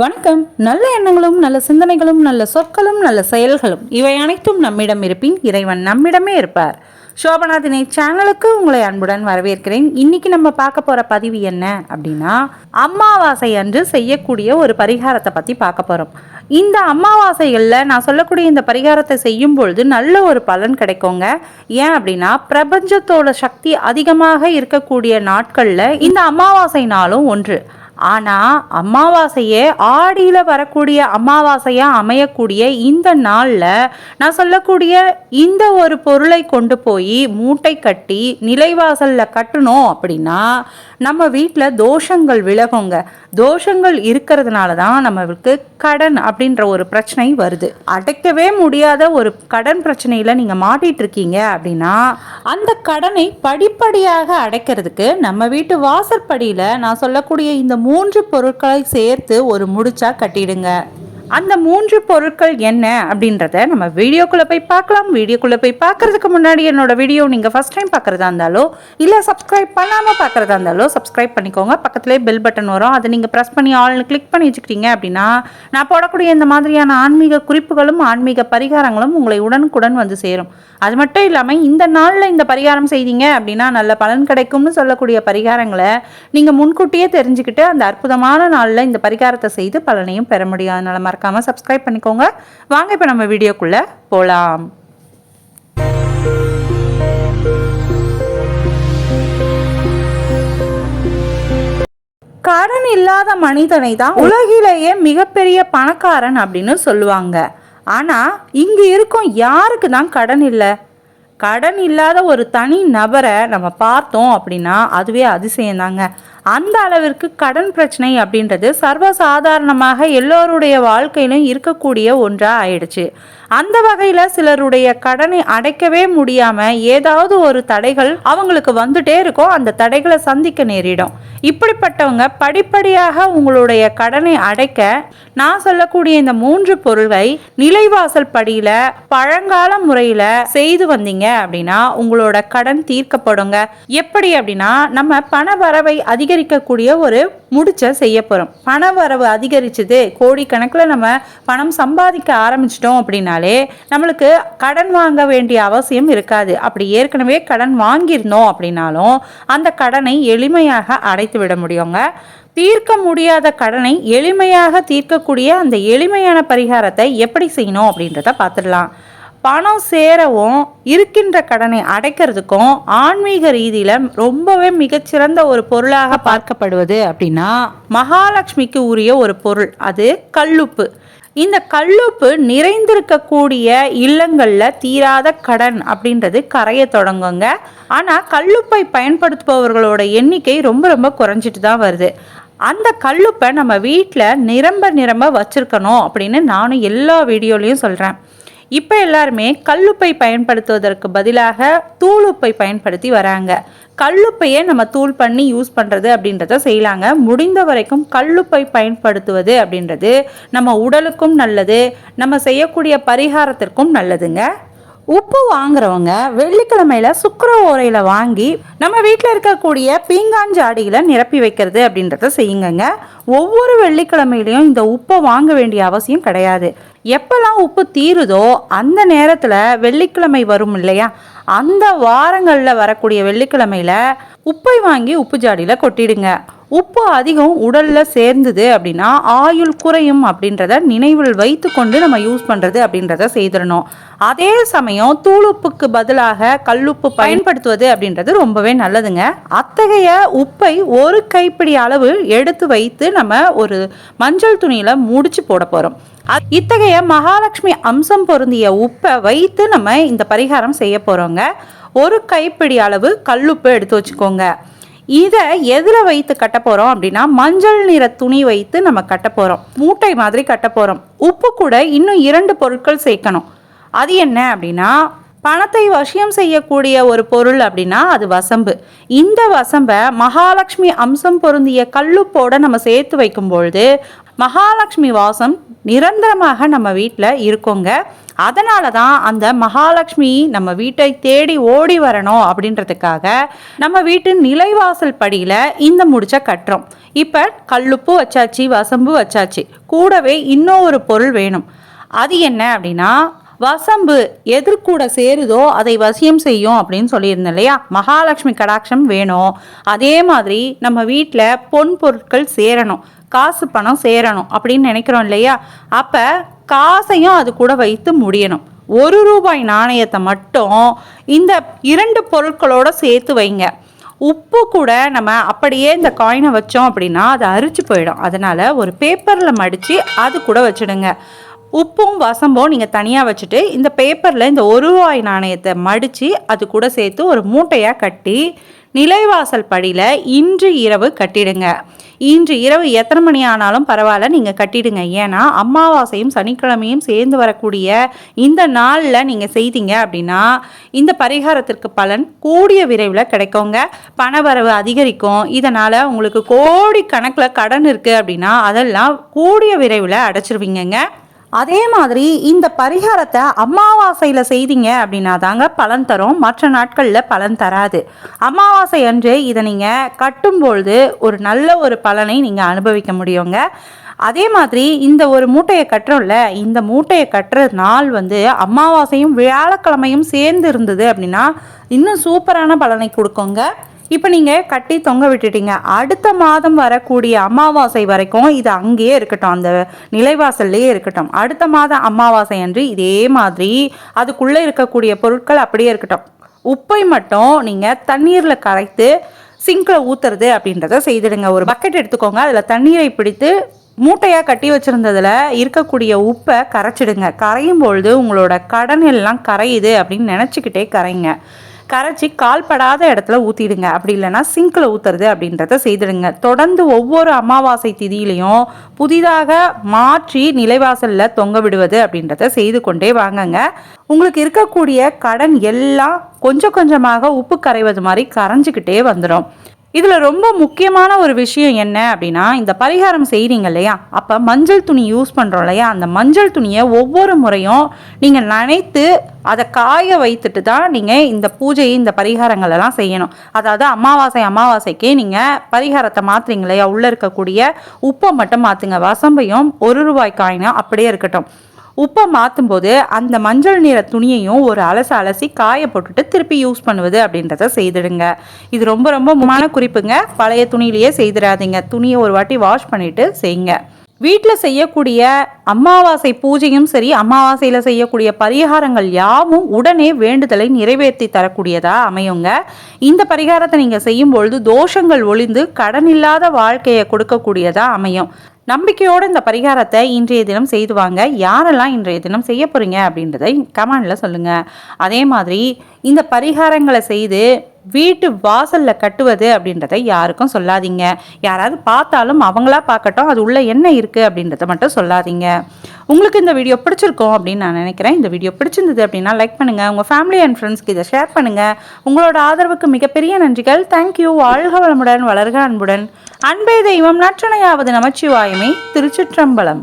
வணக்கம். நல்ல எண்ணங்களும் நல்ல சிந்தனைகளும் நல்ல சொற்களும் நல்ல செயல்களும் இவை அனைத்தும் நம்மிடம் இருப்பின் இறைவன் நம்மிடமே இருப்பார். சோபநாதினை சேனலுக்கு உங்களை அன்புடன் வரவேற்கிறேன். இன்னைக்கு நம்ம பார்க்க போற பதிவு என்ன அப்படின்னா அமாவாசை அன்று செய்யக்கூடிய ஒரு பரிகாரத்தை பத்தி பார்க்க போறோம். இந்த அமாவாசைகளில் நான் சொல்லக்கூடிய இந்த பரிகாரத்தை செய்யும் பொழுது நல்ல ஒரு பலன் கிடைக்குங்க. ஏன் அப்படின்னா பிரபஞ்சத்தோட சக்தி அதிகமாக இருக்கக்கூடிய நாட்களில் இந்த அமாவாசை நாளும் ஒன்று. ஆனால் அமாவாசையே ஆடியில் வரக்கூடிய அமாவாசையாக அமையக்கூடிய இந்த நாளில் நான் சொல்லக்கூடிய இந்த ஒரு பொருளை கொண்டு போய் மூட்டை கட்டி நிலைவாசலில் கட்டணும் அப்படின்னா நம்ம வீட்டில் தோஷங்கள் விலகுங்க. தோஷங்கள் இருக்கிறதுனால தான் நம்மளுக்கு கடன் அப்படின்ற ஒரு பிரச்சனை வருது. அடைக்கவே முடியாத ஒரு கடன் பிரச்சனையில் நீங்கள் மாட்டிகிட்டு இருக்கீங்க அப்படின்னா அந்த கடனை படிப்படியாக அடைக்கிறதுக்கு நம்ம வீட்டு வாசற்படியில் நான் சொல்லக்கூடிய இந்த மூன்று பொருட்களை சேர்த்து ஒரு முடிச்சா கட்டிடுங்க. அந்த மூன்று பொருட்கள் என்ன அப்படின்றத நம்ம வீடியோக்குள்ளே போய் பார்க்கலாம். வீடியோக்குள்ளே போய் பார்க்கறதுக்கு முன்னாடி என்னோட வீடியோ நீங்கள் ஃபஸ்ட் டைம் பார்க்குறதா இருந்தாலோ இல்லை சப்ஸ்கிரைப் பண்ணாமல் பார்க்குறதா இருந்தாலோ சப்ஸ்கிரைப் பண்ணிக்கோங்க. பக்கத்துலேயே பெல் பட்டன் வரும். அதை நீங்கள் ப்ரெஸ் பண்ணி ஆல்னு கிளிக் பண்ணி வச்சுக்கிட்டீங்க அப்படின்னா நான் போடக்கூடிய இந்த மாதிரியான ஆன்மீக குறிப்புகளும் ஆன்மீக பரிகாரங்களும் உங்களை உடனுக்குடன் வந்து சேரும். அது மட்டும் இல்லாமல் இந்த நாளில் இந்த பரிகாரம் செய்தீங்க அப்படின்னா நல்ல பலன் கிடைக்கும்னு சொல்லக்கூடிய பரிகாரங்களை நீங்கள் முன்கூட்டியே தெரிஞ்சுக்கிட்டு அந்த அற்புதமான நாளில் இந்த பரிகாரத்தை செய்து பலனையும் பெற முடியும். அதனால் மறக்காமல் சப்ஸ்கிரைப் பண்ணிக்கோங்க. வாங்க இப்போ நம்ம வீடியோக்குள்ளே போகலாம் கடன் இல்லாத மனிதனை தான் உலகிலேயே மிகப்பெரிய பணக்காரன் அப்படின்னு சொல்லுவாங்க. ஆனா இங்க இருக்கும் யாருக்கு தான் கடன் இல்லை? கடன் இல்லாத ஒரு தனி நபரை நம்ம பார்த்தோம் அப்படின்னா அதுவே அதிசயம்தாங்க அந்த அளவிற்கு கடன் பிரச்சனை அப்படின்றது சர்வசாதாரணமாக எல்லோருடைய வாழ்க்கையிலும் இருக்கக்கூடிய ஒன்றா ஆயிடுச்சு. அந்த வகையில் சிலருடைய கடனை அடைக்கவே முடியாமல் ஏதாவது ஒரு தடைகள் அவங்களுக்கு வந்துட்டே இருக்கும் அந்த தடைகளை சந்திக்க நேரிடும். இப்படிப்பட்டவங்க படிப்படியாக உங்களுடைய கடனை அடைக்க நான் சொல்லக்கூடிய இந்த மூன்று பொருளை நிலைவாசல் படியில் பழங்கால முறையில் செய்து வந்தீங்க அப்படின்னா உங்களோட கடன் தீர்க்கப்படுங்க. எப்படி அப்படின்னா நம்ம பண வரவை அதிகரிக்கக்கூடிய ஒரு முடிச்ச செய்ய போகிறோம் பண வரவு அதிகரிச்சது. கோடிக்கணக்கில் நம்ம பணம் சம்பாதிக்க ஆரம்பிச்சிட்டோம் அப்படின்னாலே நம்மளுக்கு கடன் வாங்க வேண்டிய அவசியம் இருக்காது. அப்படி ஏற்கனவே கடன் வாங்கியிருந்தோம் அப்படின்னாலும் அந்த கடனை எளிமையாக அடைத்து விட முடியுங்க. தீர்க்க முடியாத கடனை எளிமையாக தீர்க்கக்கூடிய அந்த எளிமையான பரிகாரத்தை எப்படி செய்யணும் அப்படின்றத பார்த்துடலாம். பணம் சேரவும் இருக்கின்ற கடனை அடைக்கிறதுக்கும் ஆன்மீக ரீதியில் ரொம்பவே மிகச்சிறந்த ஒரு பொருளாக பார்க்கப்படுவது அப்படின்னா மகாலட்சுமிக்கு உரிய ஒரு பொருள் அது கல்லுப்பு. இந்த கல்லுப்பு நிறைந்திருக்கக்கூடிய இல்லங்களில் தீராத கடன் அப்படின்றது கரைய தொடங்குங்க. ஆனால் கல்லுப்பை பயன்படுத்துபவர்களோட எண்ணிக்கை ரொம்ப ரொம்ப குறைஞ்சிட்டு தான் வருது. அந்த கல்லுப்பை நம்ம வீட்டில் நிரம்ப நிரம்ப வச்சுருக்கணும் அப்படின்னு நானும் எல்லா வீடியோலையும் சொல்கிறேன் இப்போ எல்லாருமே கல்லுப்பை பயன்படுத்துவதற்கு பதிலாக தூளுப்பை பயன்படுத்தி வராங்க. கல்லுப்பையை நம்ம தூள் பண்ணி யூஸ் பண்ணுறது அப்படின்றத செய்யலாங்க. முடிந்த வரைக்கும் கல்லுப்பை பயன்படுத்துவது அப்படின்றது நம்ம உடலுக்கும் நல்லது நம்ம செய்யக்கூடிய பரிகாரத்திற்கும் நல்லதுங்க. உப்பு வாங்குறவங்க வெள்ளிக்கிழமையில சுக்கர ஓரையில் வாங்கி நம்ம வீட்டில் இருக்கக்கூடிய பீங்கான் ஜாடியில் நிரப்பி வைக்கிறது அப்படின்றத செய்யுங்கங்க. ஒவ்வொரு வெள்ளிக்கிழமையிலையும் இந்த உப்பை வாங்க வேண்டிய அவசியம் கிடையாது. எப்போல்லாம் உப்பு தீருதோ அந்த நேரத்தில் வெள்ளிக்கிழமை வரும் இல்லையா? அந்த வாரங்களில் வரக்கூடிய வெள்ளிக்கிழமையில் உப்பை வாங்கி உப்பு ஜாடியில் கொட்டிடுங்க. உப்பு அதிகம் உடல்ல சேர்ந்தது அப்படின்னா ஆயுள் குறையும் அப்படின்றத நினைவில் வைத்து கொண்டு நம்ம யூஸ் பண்றது அப்படின்றத செய்திடணும். அதே சமயம் தூளுப்புக்கு பதிலாக கல்லுப்பு பயன்படுத்துவது அப்படின்றது ரொம்பவே நல்லதுங்க. அத்தகைய உப்பை ஒரு கைப்பிடி அளவு எடுத்து வைத்து நம்ம ஒரு மஞ்சள் துணியில முடிச்சு போட போறோம். அ- இத்தகைய மகாலட்சுமி அம்சம் பொருந்திய உப்பை வைத்து நம்ம இந்த பரிகாரம் செய்ய போறோங்க. ஒரு கைப்பிடி அளவு கல்லுப்பு எடுத்து வச்சுக்கோங்க. இதை எதில் வைத்து கட்ட போகிறோம் அப்படின்னா மஞ்சள் நிற துணி வைத்து நம்ம கட்ட போகிறோம் மூட்டை மாதிரி கட்ட போகிறோம் உப்பு கூட இன்னும் இரண்டு பொருட்கள் சேர்க்கணும். அது என்ன அப்படின்னா பணத்தை வசியம் செய்யக்கூடிய ஒரு பொருள் அப்படின்னா அது வசம்பு. இந்த வசம்பை மகாலட்சுமி அம்சம் பொருந்திய கல்லுப்போட நம்ம சேர்த்து வைக்கும் பொழுது மகாலட்சுமி வாசம் நிரந்தரமாக நம்ம வீட்டில் இருக்கோங்க. அதனால தான் அந்த மகாலட்சுமி நம்ம வீட்டை தேடி ஓடி வரணும் அப்படின்றதுக்காக நம்ம வீட்டு நிலைவாசல் படியில் இந்த முடிச்ச கட்டுறோம். இப்போ கல்லுப்பு வச்சாச்சு வசம்பு வச்சாச்சு. கூடவே இன்னும் ஒரு பொருள் வேணும். அது என்ன அப்படின்னா வசம்பு எதிர்கூட சேருதோ அதை வசியம் செய்யும் அப்படின்னு சொல்லியிருந்தேன் இல்லையா? மகாலட்சுமி கடாட்சம் வேணும். அதே மாதிரி நம்ம வீட்டில் பொன் பொருட்கள் சேரணும். காசு பணம் சேரணும் அப்படின்னு நினைக்கிறோம் இல்லையா? அப்போ காசையும் அது கூட வைத்து முடியணும். ஒரு ரூபாய் நாணயத்தை மட்டும் இந்த இரண்டு பொருட்களோட சேர்த்து வைங்க. உப்பு கூட நம்ம அப்படியே இந்த காயினை வச்சோம் அப்படின்னா அது அரிச்சு போயிடும். அதனால் ஒரு பேப்பரில் மடித்து அது கூட வச்சுடுங்க. உப்பும் வசம்பும் நீங்கள் தனியாக வச்சுட்டு இந்த பேப்பரில் இந்த ஒரு ரூபாய் நாணயத்தை மடித்து அது கூட சேர்த்து ஒரு மூட்டையாக கட்டி நிலைவாசல் படியில் இன்று இரவு கட்டிடுங்க. இன்று இரவு எத்தனை மணி ஆனாலும் பரவாயில்ல நீங்கள் கட்டிடுங்க. ஏன்னா அமாவாசையும் சனிக்கிழமையும் சேர்ந்து வரக்கூடிய இந்த நாளில் நீங்கள் செய்தீங்க அப்படின்னா இந்த பரிகாரத்திற்கு பலன் கூடிய விரைவில் கிடைக்குங்க. பணவரவு அதிகரிக்கும். இதனால் உங்களுக்கு கோடி கணக்கில் கடன் இருக்குது அப்படின்னா அதெல்லாம் கூடிய விரைவில் அடைச்சிருவீங்கங்க. அதே மாதிரி இந்த பரிகாரத்தை அமாவாசையில் செய்தீங்க அப்படின்னா தாங்க பலன் தரும். மற்ற நாட்களில் பலன் தராது. அமாவாசை அன்று இதை நீங்கள் கட்டும்பொழுது ஒரு நல்ல ஒரு பலனை நீங்கள் அனுபவிக்க முடியுங்க. அதே மாதிரி இந்த ஒரு மூட்டையை கட்டுறோம்ல இந்த மூட்டையை கட்டுற நாள் வந்து அமாவாசையும் வியாழக்கிழமையும் சேர்ந்து இருந்தது அப்படின்னா இன்னும் சூப்பரான பலனை கொடுக்குங்க. இப்போ நீங்கள் கட்டி தொங்க விட்டுட்டீங்க. அடுத்த மாதம் வரக்கூடிய அமாவாசை வரைக்கும் இது அங்கேயே இருக்கட்டும். அந்த நிலைவாசல்லையே இருக்கட்டும். அடுத்த மாதம் அமாவாசை அன்று இதே மாதிரி அதுக்குள்ளே இருக்கக்கூடிய பொருட்கள் அப்படியே இருக்கட்டும். உப்பை மட்டும் நீங்கள் தண்ணீரில் கரைத்து சிங்கில் ஊற்றுறது அப்படின்றத செய்திடுங்க. ஒரு பக்கெட் எடுத்துக்கோங்க. அதில் தண்ணீரை பிடித்து மூட்டையாக கட்டி வச்சுருந்ததில் இருக்கக்கூடிய உப்பை கரைச்சிடுங்க. கரையும் பொழுது உங்களோட கடன் எல்லாம் கரையுது அப்படின்னு நினச்சிக்கிட்டே கரைங்க. கரைச்சி கால்படாத இடத்துல ஊற்றிடுங்க அப்படி இல்லைன்னா சிங்கில் ஊற்றுறது அப்படின்றத செய்திடுங்க. தொடர்ந்து ஒவ்வொரு அமாவாசை திதியிலையும் புதிதாக மாற்றி நிலைவாசலில் தொங்க விடுவது அப்படின்றத செய்து கொண்டே வாங்கங்க. உங்களுக்கு இருக்கக்கூடிய கடன் எல்லாம் கொஞ்சம் கொஞ்சமாக உப்பு கரைவது மாதிரி கரைஞ்சிக்கிட்டே வந்துடும் இதில் ரொம்ப முக்கியமான ஒரு விஷயம் என்ன அப்படின்னா இந்த பரிகாரம் செய்கிறீங்க இல்லையா? அப்போ மஞ்சள் துணி யூஸ் பண்ணுறோம் இல்லையா? அந்த மஞ்சள் துணியை ஒவ்வொரு முறையும் நீங்கள் நனைத்து அதை காய வைத்துட்டு தான் நீங்கள் இந்த பூஜையை இந்த பரிகாரங்கள் எல்லாம் செய்யணும். அதாவது அமாவாசை அமாவாசைக்கு நீங்கள் பரிகாரத்தை மாற்றுறீங்க இல்லையா? உள்ளே இருக்கக்கூடிய உப்பை மட்டும் மாற்றுங்க வசம்பையும் ஒரு ரூபாய் காயினும் அப்படியே இருக்கட்டும். உப்பை மாற்றும் போது அந்த மஞ்சள் நிற துணியையும் ஒரு அலச அலசி காய போட்டுட்டு திருப்பி யூஸ் பண்ணுவது அப்படின்றத செய்திடுங்க. இது ரொம்ப ரொம்ப முக்கியமான குறிப்புங்க. பழைய துணியிலேயே செய்திடாதீங்க. துணியை ஒரு வாட்டி வாஷ் பண்ணிட்டு செய்யுங்க. வீட்டில் செய்யக்கூடிய அமாவாசை பூஜையும் சரி அமாவாசையில் செய்யக்கூடிய பரிகாரங்கள் யாவும் உடனே வேண்டுதலை நிறைவேற்றி தரக்கூடியதாக அமையுங்க. இந்த பரிகாரத்தை நீங்கள் செய்யும் பொழுது தோஷங்கள் ஒளிந்து கடன் இல்லாத வாழ்க்கையை கொடுக்கக்கூடியதாக அமையும். நம்பிக்கையோடு இந்த பரிகாரத்தை இன்றைய தினம் செய்துவாங்க யாரெல்லாம் இன்றைய தினம் செய்ய போகிறீங்க அப்படின்றத கமெண்டில் சொல்லுங்கள் அதே மாதிரி இந்த பரிகாரங்களை செய்து வீட்டு வாசலில் கட்டுவது அப்படின்றத யாருக்கும் சொல்லாதீங்க. யாராவது பார்த்தாலும் அவங்களா பார்க்கட்டும் அது உள்ள என்ன இருக்குது அப்படின்றத மட்டும் சொல்லாதீங்க. உங்களுக்கு இந்த வீடியோ பிடிச்சிருக்கும் அப்படின்னு நான் நினைக்கிறேன். இந்த வீடியோ பிடிச்சிருந்தது அப்படின்னா லைக் பண்ணுங்கள் உங்கள் ஃபேமிலி அண்ட் ஃப்ரெண்ட்ஸ்க்கு இதை ஷேர் பண்ணுங்கள் உங்களோட ஆதரவுக்கு மிகப்பெரிய நன்றிகள். தேங்க்யூ வாழ்க வளமுடன் வளர்க அன்புடன். அன்பே தெய்வம் நற்றனையாவது நமச்சிவாயுமே திருச்சிற்றம்பலம்.